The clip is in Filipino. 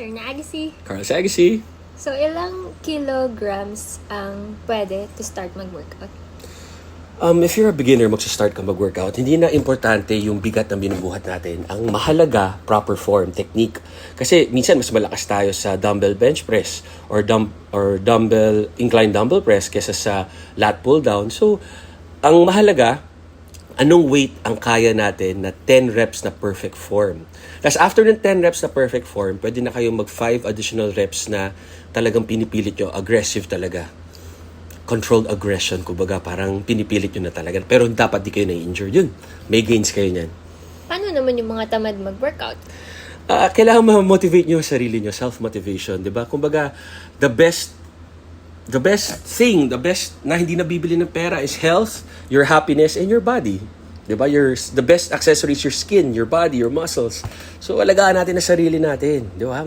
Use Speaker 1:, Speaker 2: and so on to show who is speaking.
Speaker 1: Sir.
Speaker 2: Carl Agassi.
Speaker 1: So, ilang kilograms ang pwede to start mag-workout?
Speaker 2: Um, if you're a beginner, magsa-start ka mag-workout, hindi na importante yung bigat ng binubuhat natin. Ang mahalaga, proper form, technique. Kasi minsan mas malakas tayo sa dumbbell bench press or dumb or dumbbell incline dumbbell press kesa sa lat pull down. So, ang mahalaga, anong weight ang kaya natin na 10 reps na perfect form. Tapos after ng 10 reps na perfect form, pwede na kayong mag 5 additional reps na talagang pinipilit nyo, aggressive talaga controlled aggression, kumbaga parang pinipilit nyo na talaga. Pero dapat di kayo na-injure yun. May gains kayo niyan.
Speaker 1: Paano naman yung mga tamad mag-workout?
Speaker 2: Ah, kailangan ma-motivate nyo sarili nyo, self-motivation, di ba? Kumbaga, the best the best thing, the best na hindi nabibili ng pera is health, your happiness, and your body. Di ba? Your, the best accessories, your skin, your body, your muscles. So, alagaan natin ang sarili natin. Di ba?